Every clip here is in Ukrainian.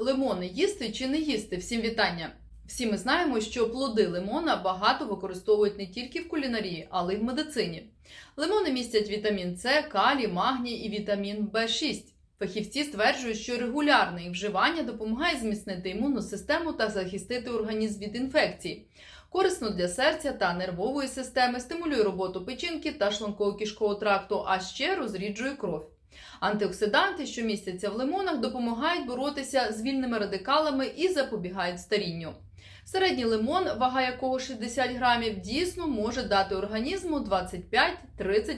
Лимони їсти чи не їсти? Всім вітання! Всі ми знаємо, що плоди лимона багато використовують не тільки в кулінарії, але й в медицині. Лимони містять вітамін С, калій, магній і вітамін В6. Фахівці стверджують, що регулярне їх вживання допомагає зміцнити імунну систему та захистити організм від інфекцій. Корисно для серця та нервової системи, стимулює роботу печінки та шлунково-кишкового тракту, а ще розріджує кров. Антиоксиданти, що містяться в лимонах, допомагають боротися з вільними радикалами і запобігають старінню. Середній лимон, вага якого 60 грамів, дійсно може дати організму 25-30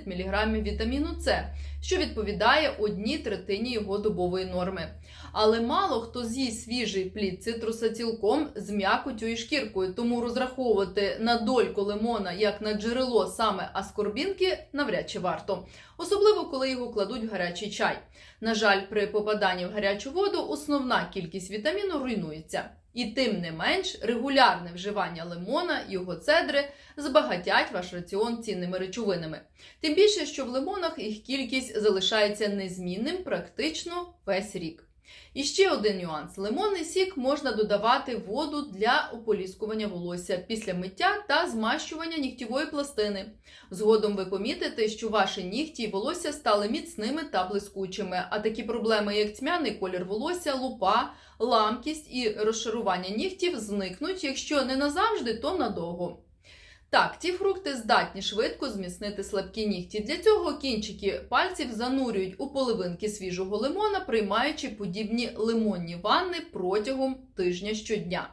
мг вітаміну С, що відповідає одній третині його добової норми. Але мало хто з'їсть свіжий плід цитруса цілком з м'якотю і шкіркою, тому розраховувати на дольку лимона як на джерело саме аскорбінки навряд чи варто, особливо коли його кладуть в гарячий чай. На жаль, при попаданні в гарячу воду основна кількість вітаміну руйнується. І тим не менш, регулярне вживання лимона, його цедри збагатять ваш раціон цінними речовинами. Тим більше, що в лимонах їх кількість залишається незмінним практично весь рік. І ще один нюанс: лимонний сік можна додавати воду для ополіскування волосся після миття та змащування нігтєвої пластини. Згодом ви помітите, що ваші нігті і волосся стали міцними та блискучими, а такі проблеми, як тьмяний колір волосся, лупа, ламкість і розшарування нігтів зникнуть, якщо не назавжди, то надовго. Так, ті фрукти здатні швидко зміцнити слабкі нігті. Для цього кінчики пальців занурюють у поливинки свіжого лимона, приймаючи подібні лимонні ванни протягом тижня щодня.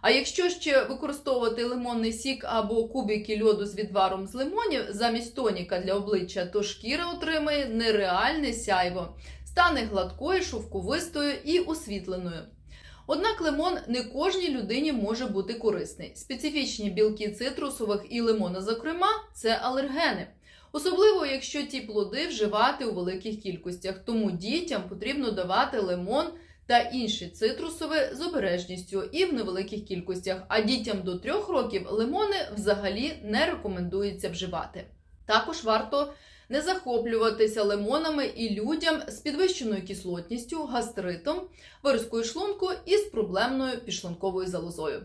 А якщо ще використовувати лимонний сік або кубики льоду з відваром з лимонів замість тоніка для обличчя, то шкіра отримає нереальне сяйво, стане гладкою, шовковистою і освітленою. Однак лимон не кожній людині може бути корисний. Специфічні білки цитрусових і лимона, зокрема, це алергени. Особливо, якщо ті плоди вживати у великих кількостях. Тому дітям потрібно давати лимон та інші цитрусові з обережністю і в невеликих кількостях. А дітям до 3 років лимони взагалі не рекомендується вживати. Також варто не захоплюватися лимонами і людям з підвищеною кислотністю, гастритом, виразкою шлунку і з проблемною підшлунковою залозою.